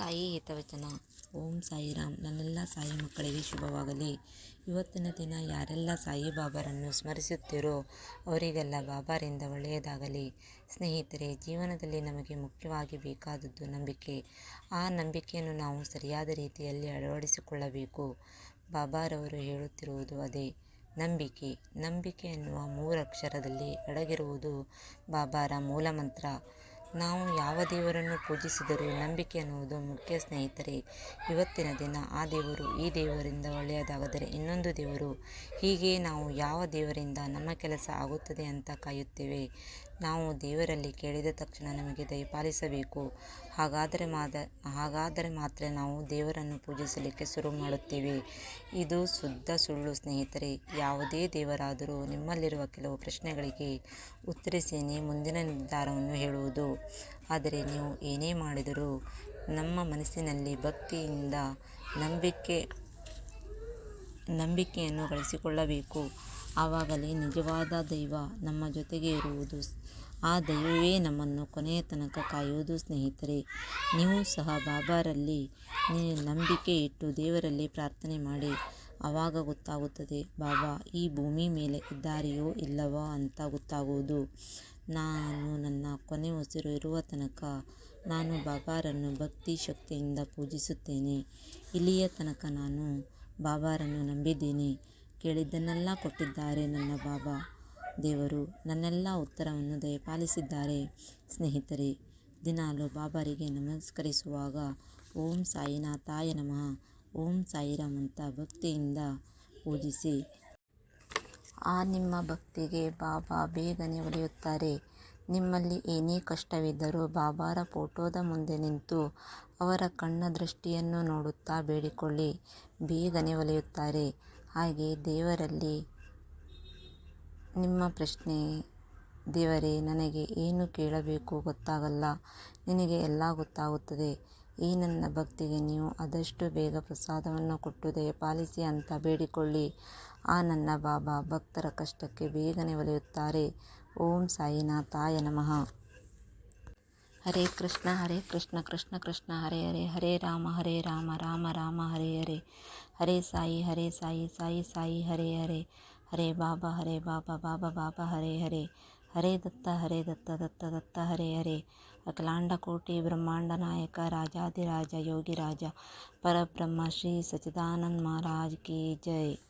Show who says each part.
Speaker 1: ಸಾಯಿ ಹಿತವಚನ ಓಂ ಸಾಯಿರಾಮ್ ನನ್ನೆಲ್ಲ ಸಾಯಿ ಮಕ್ಕಳಿಗೆ ಶುಭವಾಗಲಿ. ಇವತ್ತಿನ ದಿನ ಯಾರೆಲ್ಲ ಸಾಯಿ ಬಾಬಾರನ್ನು ಸ್ಮರಿಸುತ್ತೀರೋ ಅವರಿಗೆಲ್ಲ ಬಾಬಾರಿಂದ ಒಳ್ಳೆಯದಾಗಲಿ. ಸ್ನೇಹಿತರೆ, ಜೀವನದಲ್ಲಿ ನಮಗೆ ಮುಖ್ಯವಾಗಿ ಬೇಕಾದದ್ದು ನಂಬಿಕೆ. ಆ ನಂಬಿಕೆಯನ್ನು ನಾವು ಸರಿಯಾದ ರೀತಿಯಲ್ಲಿ ಅಳವಡಿಸಿಕೊಳ್ಳಬೇಕು. ಬಾಬಾರವರು ಹೇಳುತ್ತಿರುವುದು ಅದೇ. ನಂಬಿಕೆ. ನಂಬಿಕೆ ಎನ್ನುವ ಮೂರಕ್ಷರದಲ್ಲಿ ಅಡಗಿರುವುದು ಬಾಬಾರ ಮೂಲಮಂತ್ರ. ನಾವು ಯಾವ ದೇವರನ್ನು ಪೂಜಿಸಿದರೂ ನಂಬಿಕೆ ಅನ್ನುವುದು ಮುಖ್ಯ ಸ್ನೇಹಿತರೆ. ಇವತ್ತಿನ ದಿನ ಆ ದೇವರು ಈ ದೇವರಿಂದ ಒಳ್ಳೆಯದಾಗದರೆ ಇನ್ನೊಂದು ದೇವರು. ಹೀಗೆ ನಾವು ಯಾವ ದೇವರಿಂದ ನಮ್ಮ ಕೆಲಸ ಆಗುತ್ತದೆ ಅಂತ ಕಾಯುತ್ತೇವೆ. ನಾವು ದೇವರಲ್ಲಿ ಕೇಳಿದ ತಕ್ಷಣ ನಮಗೆ ದಯಪಾಲಿಸಬೇಕು. ಹಾಗಾದರೆ ಮಾದ, ಹಾಗಾದರೆ ಮಾತ್ರ ನಾವು ದೇವರನ್ನು ಪೂಜಿಸಲಿಕ್ಕೆ ಶುರು ಮಾಡುತ್ತೇವೆ. ಇದು ಶುದ್ಧ ಸುಳ್ಳು ಸ್ನೇಹಿತರೆ, ಯಾವುದೇ ದೇವರಾದರೂ ನಿಮ್ಮಲ್ಲಿರುವ ಕೆಲವು ಪ್ರಶ್ನೆಗಳಿಗೆ ಉತ್ತರಿಸಿಯೇ ಮುಂದಿನ ನಿರ್ಧಾರವನ್ನು ಹೇಳುವುದು. ಆದರೆ ನೀವು ಏನೇ ಮಾಡಿದರೂ ನಮ್ಮ ಮನಸ್ಸಿನಲ್ಲಿ ಭಕ್ತಿಯಿಂದ ನಂಬಿಕೆ, ನಂಬಿಕೆಯನ್ನು ಗಳಿಸಿಕೊಳ್ಳಬೇಕು. ಆವಾಗಲೇ ನಿಜವಾದ ದೈವ ನಮ್ಮ ಜೊತೆಗೆ ಇರುವುದು. ಆ ದೈವವೇ ನಮ್ಮನ್ನು ಕೊನೆಯ ತನಕ ಕಾಯುವುದು, ಸ್ನೇಹಿತರೆ. ನೀವು ಸಹ ಬಾಬಾರಲ್ಲಿ ನಂಬಿಕೆ ಇಟ್ಟು ದೇವರಲ್ಲಿ ಪ್ರಾರ್ಥನೆ ಮಾಡಿ, ಆವಾಗ ಗೊತ್ತಾಗುತ್ತದೆ, ಬಾಬಾ, ಈ ಭೂಮಿ ಮೇಲೆ ಇದ್ದಾರೆಯೋ ಇಲ್ಲವೋ ಅಂತ ಗೊತ್ತಾಗುವುದು. ನಾನು ನನ್ನ ಕೊನೆ ಉಸಿರು ಇರುವ ತನಕ ನಾನು ಬಾಬಾರನ್ನು ಭಕ್ತಿ ಶಕ್ತಿಯಿಂದ ಪೂಜಿಸುತ್ತೇನೆ. ಇಲ್ಲಿಯ ತನಕ ನಾನು ಬಾಬಾರನ್ನು ನಂಬಿದ್ದೀನಿ. ಕೇಳಿದ್ದನ್ನೆಲ್ಲ ಕೊಟ್ಟಿದ್ದಾರೆ ನನ್ನ ಬಾಬಾ. ದೇವರು ನನ್ನೆಲ್ಲ ಉತ್ತರವನ್ನು ದಯಪಾಲಿಸಿದ್ದಾರೆ. ಸ್ನೇಹಿತರೆ, ದಿನಾಲು ಬಾಬಾರಿಗೆ ನಮಸ್ಕರಿಸುವಾಗ ಓಂ ಸಾಯಿನಾಥಾಯ ನಮಃ. ಓಂ ಸಾಯಿರಾಮ್ ಅಂತ ಭಕ್ತಿಯಿಂದ ಪೂಜಿಸಿ. ಆ ನಿಮ್ಮ ಭಕ್ತಿಗೆ ಬಾಬಾ ಬೇಗನೆ ಒಲಿಯುತ್ತಾರೆ ನಿಮ್ಮಲ್ಲಿ ಏನೇ ಕಷ್ಟವಿದ್ದರೂ ಬಾಬಾರ ಫೋಟೋದ ಮುಂದೆ ನಿಂತು ಅವರ ಕಣ್ಣ ದೃಷ್ಟಿಯನ್ನು ನೋಡುತ್ತಾ ಬೇಡಿಕೊಳ್ಳಿ. ಬೇಗನೆ ಒಲಿಯುತ್ತಾರೆ. ಹಾಗೆ ದೇವರಲ್ಲಿ ನಿಮ್ಮ ಪ್ರಶ್ನೆ, ದೇವರೇ, ನನಗೆ ಏನು ಕೇಳಬೇಕು ಗೊತ್ತಾಗಲ್ಲ. ನಿನಗೆ ಎಲ್ಲ ಗೊತ್ತಾಗುತ್ತದೆ. ಈ ನನ್ನ ಭಕ್ತಿಗೆ ನೀವು ಆದಷ್ಟು ಬೇಗ ಪ್ರಸಾದವನ್ನು ಕೊಟ್ಟು ದಯಪಾಲಿಸಿ ಅಂತ ಬೇಡಿಕೊಳ್ಳಿ. ಆ ನನ್ನ ಬಾಬಾ ಭಕ್ತರ ಕಷ್ಟಕ್ಕೆ ಬೇಗನೆ ಒಲಿಯುತ್ತಾರೆ. ಓಂ ಸಾಯಿನಾಥಾಯ ನಮಃ. हरे कृष्णा हरे कृष्णा, कृष्ण कृष्ण, हरे हरे हरे राम हरे राम राम राम, हरे हरे। हरे साई हरे साई साई साई, हरे हरे। हरे बाबा हरे बाबा बाबा बाबा, हरे हरे। हरे दत्ता हरे दत्ता दत्ता दत्ता, हरे हरे। अखिलांड कोटि ब्रह्मांड नायक, राजाधिराजा योगी राजा पर ब्रह्म श्री सचिदानंद महाराज की जय।